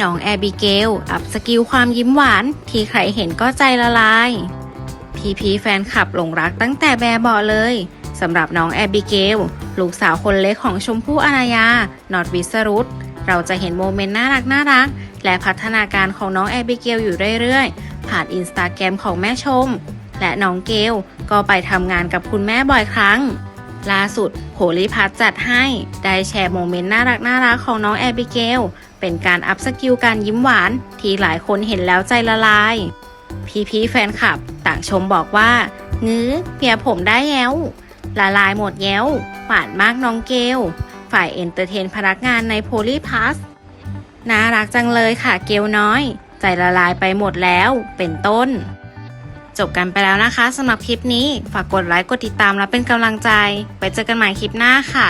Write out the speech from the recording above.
น้องแอบิเกล อัพสกิลความยิ้มหวาน ที่ใครเห็นก็ใจละลาย พีพีแฟนคลับหลงรักตั้งแต่แบบเบาะเลยสำหรับน้องแอบิเกล ลูกสาวคนเล็กของชมพู่อารยา นอดวิสรุตเราจะเห็นโมเมนต์น่ารักน่ารัก และพัฒนาการของน้องแอบิเกลอยู่เรื่อยๆ ผ่านอินสตาแกรมของแม่ชม และน้องเกลก็ไปทำงานกับคุณแม่บ่อยครั้ง ล่าสุดโหลิพัทจัดให้ได้แชร์โมเมนต์น่ารักน่ารักของน้องแอบิเกล เป็นการอัพสกิลการยิ้มหวาน ที่หลายคนเห็นแล้วใจละลาย พี่พี่ๆแฟนคลับ ต่างชมบอกว่า งื้อเปียผมได้แย้ว ละลายหมดแย้ว หวานมากน้องเกล ฝ่ายเอนเตอร์เทนพนักงานในโพลีพัสน่ารักจังเลยค่ะเกลน้อย ใจละลายไปหมดแล้ว เป็นต้น จบกันไปแล้วนะคะสำหรับคลิปนี้ ฝากกดไลค์กดติดตามและเป็นกำลังใจ ไปเจอกันใหม่คลิปหน้าค่ะ